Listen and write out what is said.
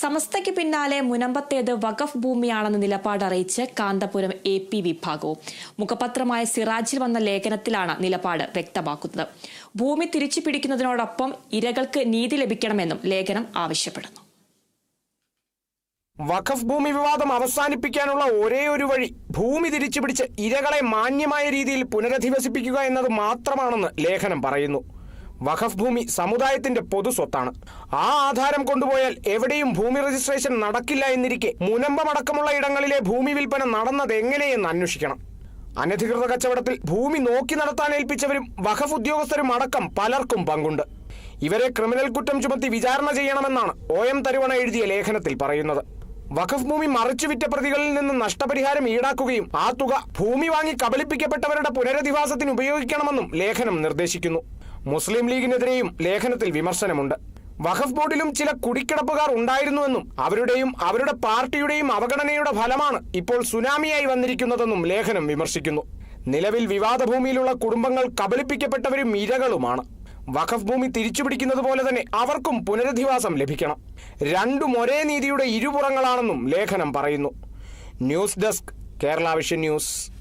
സമസ്തയ്ക്ക് പിന്നാലെ മുനമ്പത്തേത് വഖഫ് ഭൂമിയാണെന്ന നിലപാട് അറിയിച്ച് കാന്തപുരം എ പി വിഭാഗവും. മുഖപത്രമായ സിറാജിൽ വന്ന ലേഖനത്തിലാണ് നിലപാട് വ്യക്തമാക്കുന്നത്. ഭൂമി തിരിച്ചു പിടിക്കുന്നതിനോടൊപ്പം ഇരകൾക്ക് നീതി ലഭിക്കണമെന്നും ലേഖനം ആവശ്യപ്പെടുന്നു. വഖഫ് ഭൂമി വിവാദം അവസാനിപ്പിക്കാനുള്ള ഒരേ ഒരു വഴി ഭൂമി തിരിച്ചുപിടിച്ച് ഇരകളെ മാന്യമായ രീതിയിൽ പുനരധിവസിപ്പിക്കുക എന്നത് മാത്രമാണെന്ന് ലേഖനം പറയുന്നു. വഖഫ് ഭൂമി സമുദായത്തിന്റെ പൊതു സ്വത്താണ്. ആ ആധാരം കൊണ്ടുപോയാൽ എവിടെയും ഭൂമി രജിസ്ട്രേഷൻ നടക്കില്ല എന്നിരിക്കെ മുനമ്പമടക്കമുള്ള ഇടങ്ങളിലെ ഭൂമി വിൽപ്പന നടന്നത് എങ്ങനെയെന്ന് അന്വേഷിക്കണം. അനധികൃത കച്ചവടത്തിൽ ഭൂമി നോക്കി നടത്താൻ ഏൽപ്പിച്ചവരും വഖഫ് ഉദ്യോഗസ്ഥരും അടക്കം പലർക്കും പങ്കുണ്ട്. ഇവരെ ക്രിമിനൽ കുറ്റം ചുമത്തി വിചാരണ ചെയ്യണമെന്നാണ് ഒ എം തരുവണ എഴുതിയ ലേഖനത്തിൽ പറയുന്നത്. വഖഫ് ഭൂമി മറിച്ചുവിറ്റ പ്രതികളിൽ നിന്ന് നഷ്ടപരിഹാരം ഈടാക്കുകയും ആ തുക ഭൂമി വാങ്ങി കബളിപ്പിക്കപ്പെട്ടവരുടെ പുനരധിവാസത്തിന് ഉപയോഗിക്കണമെന്നും ലേഖനം നിർദ്ദേശിക്കുന്നു. മുസ്ലിം ലീഗിനെതിരെയും ലേഖനത്തിൽ വിമർശനമുണ്ട്. വഖഫ് ബോർഡിലും ചില കുടിക്കിടപ്പുകാർ ഉണ്ടായിരുന്നുവെന്നും അവരുടെയും അവരുടെ പാർട്ടിയുടെയും അവഗണനയുടെ ഫലമാണ് ഇപ്പോൾ സുനാമിയായി വന്നിരിക്കുന്നതെന്നും ലേഖനം വിമർശിക്കുന്നു. നിലവിൽ വിവാദഭൂമിയിലുള്ള കുടുംബങ്ങൾ കബളിപ്പിക്കപ്പെട്ടവരും ഇരകളുമാണ്. വഖഫ് ഭൂമി തിരിച്ചുപിടിക്കുന്നത് പോലെ തന്നെ അവർക്കും പുനരധിവാസം ലഭിക്കണം. രണ്ടും ഒരേ നീതിയുടെ ഇരുപുറങ്ങളാണെന്നും ലേഖനം പറയുന്നു. News desk Kerala vision news.